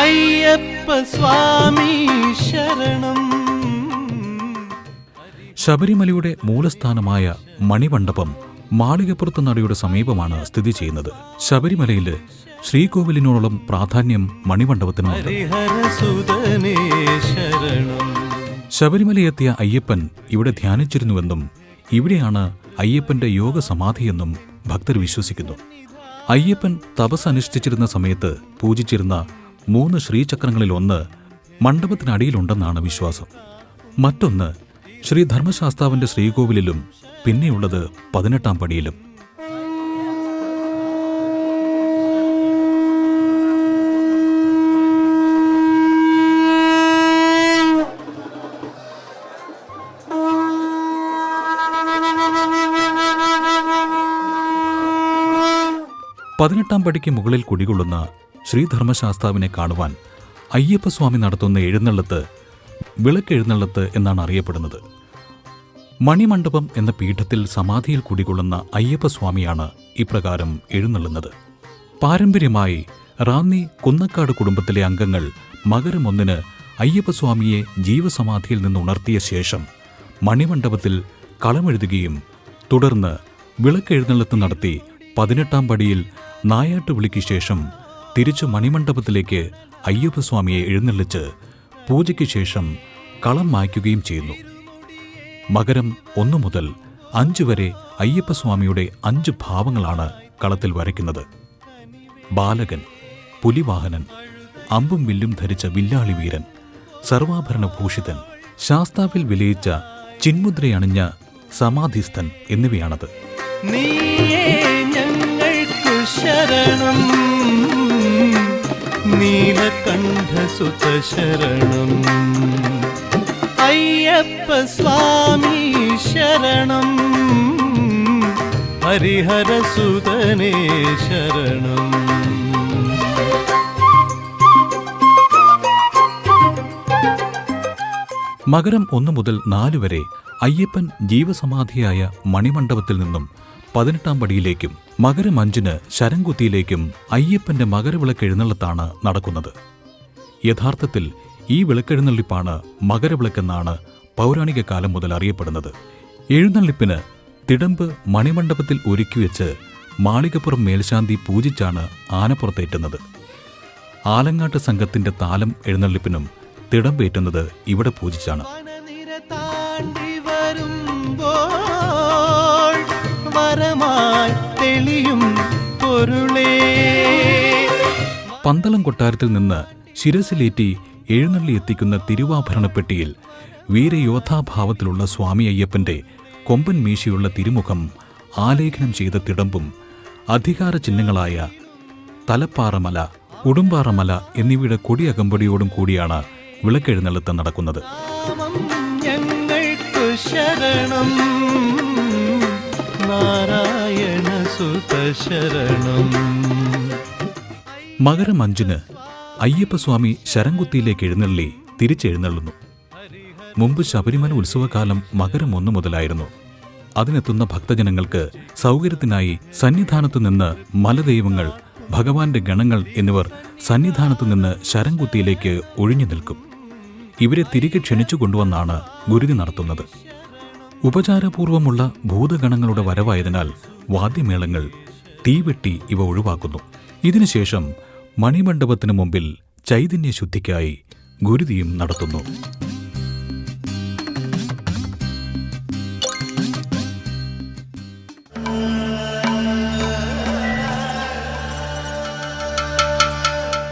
അയ്യപ്പ സ്വാമി ശരണം. ശബരിമലയുടെ മൂലസ്ഥാനമായ മണിമണ്ഡപം മാളികപ്പുറത്ത് നടയുടെ സമീപമാണ് സ്ഥിതി ചെയ്യുന്നത്. ശബരിമലയിൽ ശ്രീകോവിലിനോളം പ്രാധാന്യം മണിമണ്ഡപത്തിനുമുണ്ട് ശബരിമലയെത്തിയ അയ്യപ്പൻ ഇവിടെ ധ്യാനിച്ചിരുന്നുവെന്നും ഇവിടെയാണ് അയ്യപ്പന്റെ യോഗസമാധിയെന്നും ഭക്തർ വിശ്വസിക്കുന്നു. അയ്യപ്പൻ തപസ് അനുഷ്ഠിച്ചിരുന്ന സമയത്ത് പൂജിച്ചിരുന്ന മൂന്ന് ശ്രീചക്രങ്ങളിൽ ഒന്ന് മണ്ഡപത്തിനടിയിലുണ്ടെന്നാണ് വിശ്വാസം. മറ്റൊന്ന് ശ്രീ ധർമ്മശാസ്താവിന്റെ ശ്രീകോവിലിലും പിന്നെയുള്ളത് പതിനെട്ടാം പടിയിലും. പതിനെട്ടാം പടിക്ക് മുകളിൽ കുടികൊള്ളുന്ന ശ്രീധർമ്മശാസ്താവിനെ കാണുവാൻ അയ്യപ്പസ്വാമി നടത്തുന്ന എഴുന്നള്ളത്ത് വിളക്കെഴുന്നള്ളത്ത് എന്നാണ് അറിയപ്പെടുന്നത്. മണിമണ്ഡപം എന്ന പീഠത്തിൽ സമാധിയിൽ കുടികൊള്ളുന്ന അയ്യപ്പസ്വാമിയാണ് ഇപ്രകാരം എഴുന്നള്ളുന്നത്. പാരമ്പര്യമായി റാന്നി കുന്നക്കാട് കുടുംബത്തിലെ അംഗങ്ങൾ മകരം ഒന്നിന് അയ്യപ്പസ്വാമിയെ ജീവസമാധിയിൽ നിന്ന് ഉണർത്തിയ ശേഷം മണിമണ്ഡപത്തിൽ കളമെഴുതുകയും തുടർന്ന് വിളക്കെഴുന്നള്ളത്ത് നടത്തി പതിനെട്ടാം പടിയിൽ നായാട്ട് വിളിക്ക് ശേഷം തിരിച്ചു മണിമണ്ഡപത്തിലേക്ക് അയ്യപ്പസ്വാമിയെ എഴുന്നള്ളിച്ച് പൂജയ്ക്ക് ശേഷം കളം മായ്ക്കുകയും ചെയ്യുന്നു. മകരം ഒന്നു മുതൽ അഞ്ച് വരെ അയ്യപ്പസ്വാമിയുടെ അഞ്ച് ഭാവങ്ങളാണ് കളത്തിൽ വരയ്ക്കുന്നത്. ബാലകൻ പുലിവാഹനൻ അമ്പും വില്ലും ധരിച്ച വില്ലാളി വീരൻ സർവാഭരണ ഭൂഷിതൻ ശാസ്താവിൽ വിലയിച്ച ചിന്മുദ്രയണിഞ്ഞ സമാധിസ്ഥൻ എന്നിവയാണത്. ശരണം. നീലകണ്ഠസുത ശരണം അയ്യപ്പ സ്വാമി ശരണം. ഹരിഹരസുതനേ ശരണം. മകരം ഒന്നു മുതൽ നാലു വരെ അയ്യപ്പൻ ജീവസമാധിയായ മണിമണ്ഡപത്തിൽ നിന്നും പതിനെട്ടാം പടിയിലേക്കും മകരം അഞ്ചിന് ശരംകുത്തിയിലേക്കും അയ്യപ്പന്റെ മകരവിളക്ക് എഴുന്നള്ളത്താണ് നടക്കുന്നത്. യഥാർത്ഥത്തിൽ ഈ വിളക്കെഴുന്നള്ളിപ്പാണ് മകരവിളക്കെന്നാണ് പൗരാണിക കാലം മുതൽ അറിയപ്പെടുന്നത്. എഴുന്നള്ളിപ്പിന് തിടമ്പ് മണിമണ്ഡപത്തിൽ ഒരുക്കിവെച്ച് മാളികപ്പുറം മേൽശാന്തി പൂജിച്ചാണ് ആനപ്പുറത്തേറ്റുന്നത്. ആലങ്ങാട്ട് സംഘത്തിന്റെ താലം എഴുന്നള്ളിപ്പിനും തിടമ്പേറ്റുന്നത് ഇവിടെ പൂജിച്ചാണ്. വരമായി തെളിയും പൊരുളേ. പന്തളം കൊട്ടാരത്തിൽ നിന്ന് ശിരസിലേറ്റി എഴുന്നള്ളി എത്തിക്കുന്ന തിരുവാഭരണപ്പെട്ടിയിൽ വീരയോദ്ധാഭാവത്തിലുള്ള സ്വാമി അയ്യപ്പന്റെ കൊമ്പൻ മീശയുള്ള തിരുമുഖം ആലേഖനം ചെയ്ത തിടമ്പും അധികാര ചിഹ്നങ്ങളായ തലപ്പാറമല ഉടുമ്പാറമല എന്നിവയുടെ കൊടിയകമ്പടിയോടും കൂടിയാണ് വിളക്കെഴുന്നള്ളത്ത് നടക്കുന്നത്. ശരണം. മകരം അഞ്ചിന് അയ്യപ്പസ്വാമി ശരംകുത്തിയിലേക്ക് എഴുന്നള്ളി തിരിച്ചെഴുന്നള്ളുന്നു. മുമ്പ് ശബരിമല ഉത്സവകാലം മകരം ഒന്ന് മുതലായിരുന്നു. അതിനെത്തുന്ന ഭക്തജനങ്ങൾക്ക് സൗകര്യത്തിനായി സന്നിധാനത്തു നിന്ന് മലദൈവങ്ങൾ ഭഗവാന്റെ ഗണങ്ങൾ എന്നിവർ സന്നിധാനത്തു നിന്ന് ശരംകുത്തിയിലേക്ക് ഒഴിഞ്ഞു നിൽക്കും. ഇവരെ തിരികെ ക്ഷണിച്ചു കൊണ്ടുവന്നാണ് ഗുരുതി നടത്തുന്നത്. ഉപചാരപൂർവമുള്ള ഭൂതഗണങ്ങളുടെ വരവായതിനാൽ വാദ്യമേളങ്ങൾ തീവെട്ടി ഇവ ഒഴിവാക്കുന്നു. ഇതിനുശേഷം മണിമണ്ഡപത്തിനു മുമ്പിൽ ചൈതന്യശുദ്ധിക്കായി ഗുരുതിയും നടത്തുന്നു.